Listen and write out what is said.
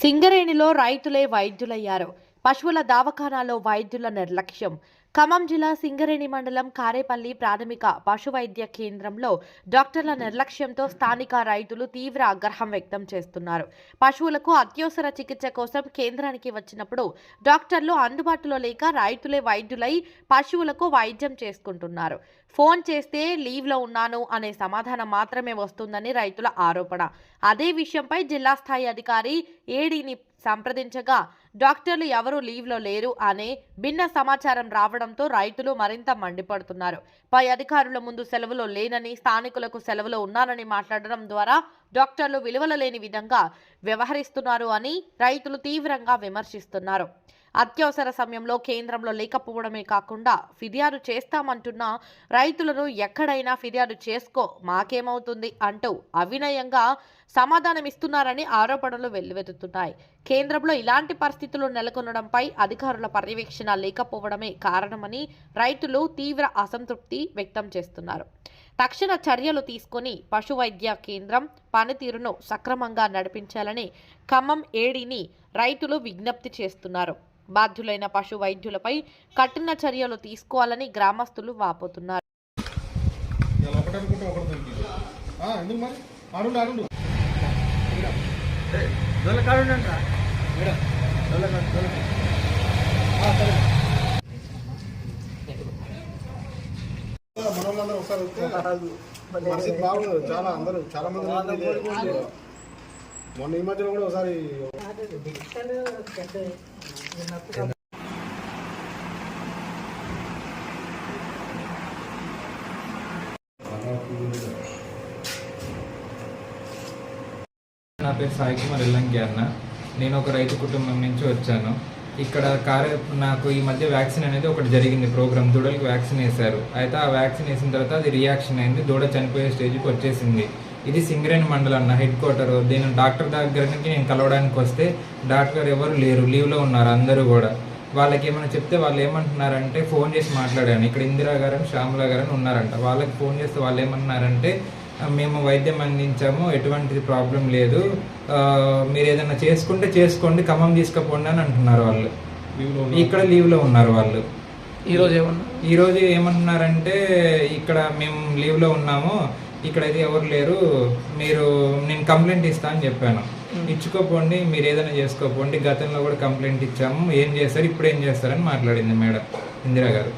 సింగరేణిలో రైతులే వైద్యులయ్యారు. పశువుల దావఖానాలో వైద్యుల నిర్లక్ష్యం. ఖమ్మం జిల్లా సింగరేణి మండలం కారేపల్లి ప్రాథమిక పశు వైద్య కేంద్రంలో డాక్టర్ల నిర్లక్ష్యంతో స్థానిక రైతులు తీవ్ర ఆగ్రహం వ్యక్తం చేస్తున్నారు. పశువులకు అత్యవసర చికిత్స కోసం కేంద్రానికి వచ్చినప్పుడు డాక్టర్లు అందుబాటులో లేక రైతులే వైద్యులై పశువులకు వైద్యం చేసుకుంటున్నారు. ఫోన్ చేస్తే లీవ్లో ఉన్నాను అనే సమాధానం మాత్రమే వస్తుందని రైతుల ఆరోపణ. అదే విషయంపై జిల్లా స్థాయి అధికారి ఏడీని సంప్రదించగా డాక్టర్లు ఎవరూ లీవ్లో లేరు అనే భిన్న సమాచారం రావడంతో రైతులు మరింత మండిపడుతున్నారు. పై అధికారుల ముందు సెలవులో లేనని స్థానికులకు సెలవులో ఉన్నారని మాట్లాడడం ద్వారా డాక్టర్లు విలువల లేని విధంగా వ్యవహరిస్తున్నారు అని రైతులు తీవ్రంగా విమర్శిస్తున్నారు. అత్యవసర సమయంలో కేంద్రంలో లేకపోవడమే కాకుండా ఫిర్యాదు చేస్తామంటున్న రైతులను ఎక్కడైనా ఫిర్యాదు చేసుకో మాకేమవుతుంది అంటూ అవినయంగా సమాధానమిస్తున్నారని ఆరోపణలు వెల్లువెత్తుతున్నాయి. కేంద్రంలో ఇలాంటి పరిస్థితులు నెలకొనడంపై అధికారుల పర్యవేక్షణ లేకపోవడమే కారణమని రైతులు తీవ్ర అసంతృప్తి వ్యక్తం చేస్తున్నారు. తక్షణ చర్యలు తీసుకొని పశు వైద్య కేంద్రం పనితీరును సక్రమంగా నడిపించాలని ఖమ్మం ఏడిని రైతులు విజ్ఞప్తి చేస్తున్నారు. బాధ్యులైన పశు వైద్యులపై కఠిన చర్యలు తీసుకోవాలని గ్రామస్తులు వాపోతున్నారు. ఇలా ఒకటి అనుకుంటే ఒకటి దొరికింది ఆ, ఎందుకు మరి? అడుండు అడుండు మన వాళ్ళందరూ ఒకసారి వస్తే పరిస్థితి బాగుంది చాలా అందరూ చాలా మంది. మొన్న ఈ మధ్యలో కూడా ఒకసారి నా పేరు సాయి కుమార్ ఎల్లంకి అన్న నేను ఒక రైతు కుటుంబం నుంచి వచ్చాను. ఇక్కడ కార్య నాకు ఈ మధ్య వ్యాక్సిన్ అనేది ఒకటి జరిగింది ప్రోగ్రామ్. దూడలకు వ్యాక్సిన్ వేశారు. అయితే ఆ వ్యాక్సిన్ వేసిన తర్వాత అది రియాక్షన్ అయింది. దూడ చనిపోయే స్టేజ్కి వచ్చేసింది. ఇది సింగరేణి మండలం అన్న హెడ్ క్వార్టర్. దీని డాక్టర్ దగ్గరికి నేను కలవడానికి వస్తే డాక్టర్ ఎవరు లేరు లీవ్లో ఉన్నారు అందరూ కూడా. వాళ్ళకి ఏమైనా చెప్తే వాళ్ళు ఏమంటున్నారంటే ఫోన్ చేసి మాట్లాడాను. ఇక్కడ ఇందిరా గారు అని శ్యామల గారు అని ఉన్నారంట. వాళ్ళకి ఫోన్ చేస్తే వాళ్ళు ఏమన్నారంటే "ఆ, మేము వైద్యం అందించాము ఎటువంటి ప్రాబ్లం లేదు. ఆ, మీరు ఏదైనా చేసుకుంటే చేసుకోండి ఖమ్మం తీసుకుపోండి అని అంటున్నారు వాళ్ళు. ఇక్కడ లీవ్లో ఉన్నారు వాళ్ళు. ఈరోజు ఏమన్నా? ఈ రోజు ఏమంటున్నారంటే ఇక్కడ మేము లీవ్లో ఉన్నాము ఇక్కడైతే ఎవరు లేరు. మీరు నేను కంప్లైంట్ ఇస్తా అని చెప్పాను. ఇచ్చుకోపోండి మీరు ఏదైనా చేసుకోపోండి. గతంలో కూడా కంప్లైంట్ ఇచ్చాము. ఏం చేస్తారు ఇప్పుడు ఏం చేస్తారని మాట్లాడింది మేడం ఇందిరా గారు